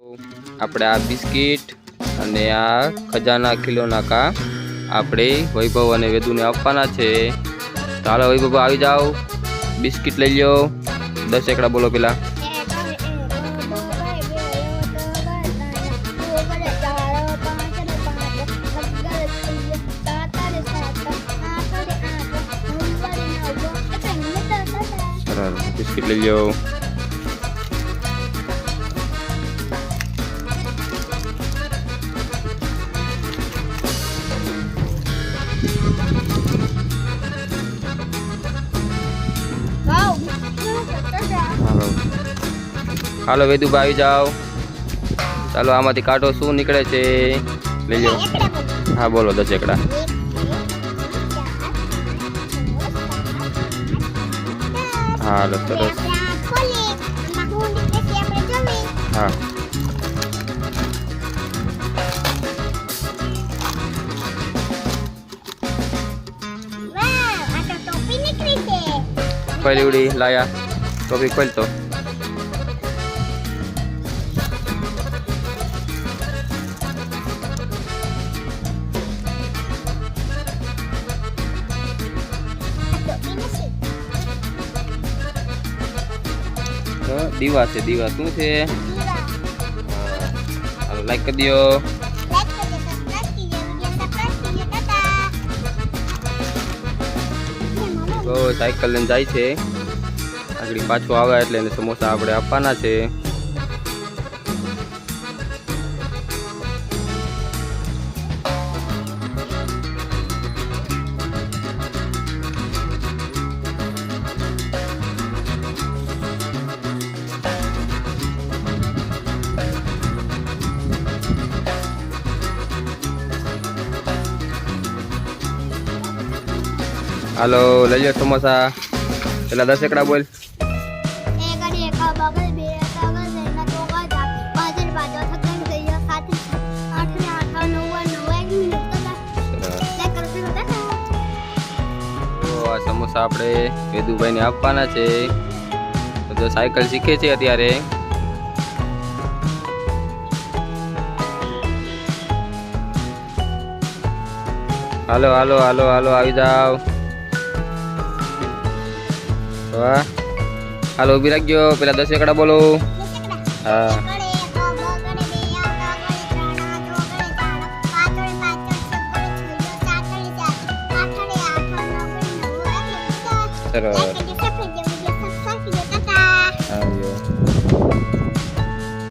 આપણે આ બિસ્કિટ અને આ ખજાના ખીલોના કા આપણે વૈભવ અને વેદુને આપવાના છે. ચાલો વૈભવ આવી જાઓ. બિસ્કિટ લઈ લ્યો. દસ એકડા બોલો પેલા. બિસ્કિટ લઈ લ્યો. હાલો વેદુભાઈ આવી જાઓ. ચાલો આમાંથી કાઢો શું નીકળે છે? લઈ લો હા બોલો દસ એકડા. હાલો સરસ. હા. ખોલી ઉડી લાયા. ટોપી ખોલ દીવા છે. દીવા શું છે? હાલો લાઈક કરી દો. સાયકલ લઈને જાય છે. આગળ પાછું આવે એટલે એને સમોસા આપણે આપવાના છે. હાલો, લઈ લો સમોસા. પેલા દસ એકડા બોલ. સમોસા આપણે વેદુભાઈને આપવાના છે. તો સાયકલ શીખે છે અત્યારે. હાલો હાલો હાલો હાલો, આવી જાઓ. વાહ. હાલો ઊભી રાખજો. પેલા દસ એકડા બોલો. હા. સરસ.